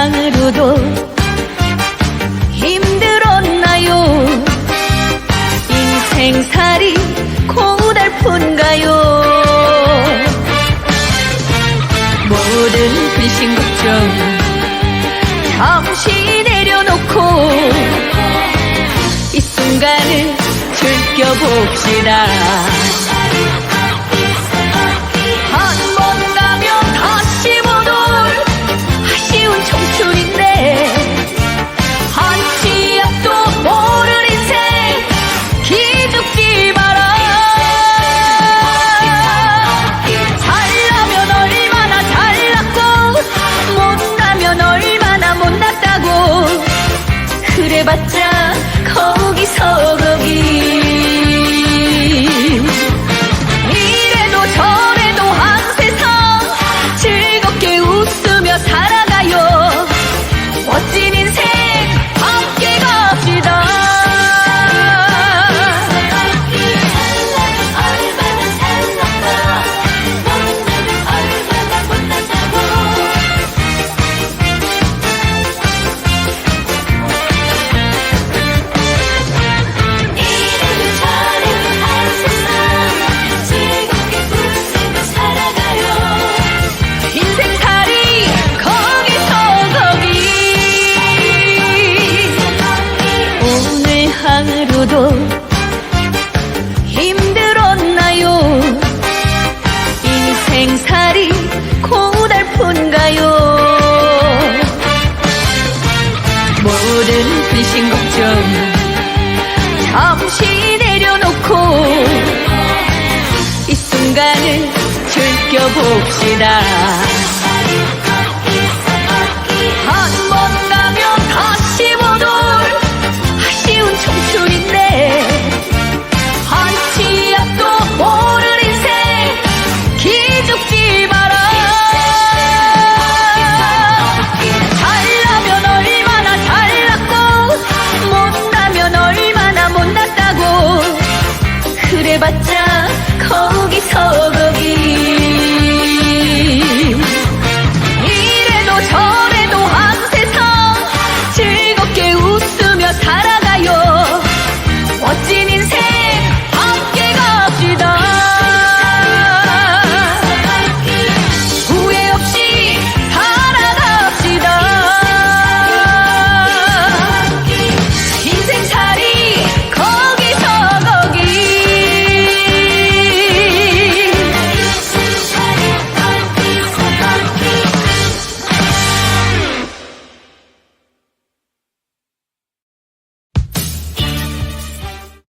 사랑으로도 힘들었나요? 인생살이 고달픈가요? 모든 근심 걱정 잠시 내려놓고 이 순간을 즐겨봅시다. 봤자 거기서 거기. 잠시 내려놓고 이 순간을 즐겨봅시다. 한 번 가면 다시 못올 아쉬운 청춘인데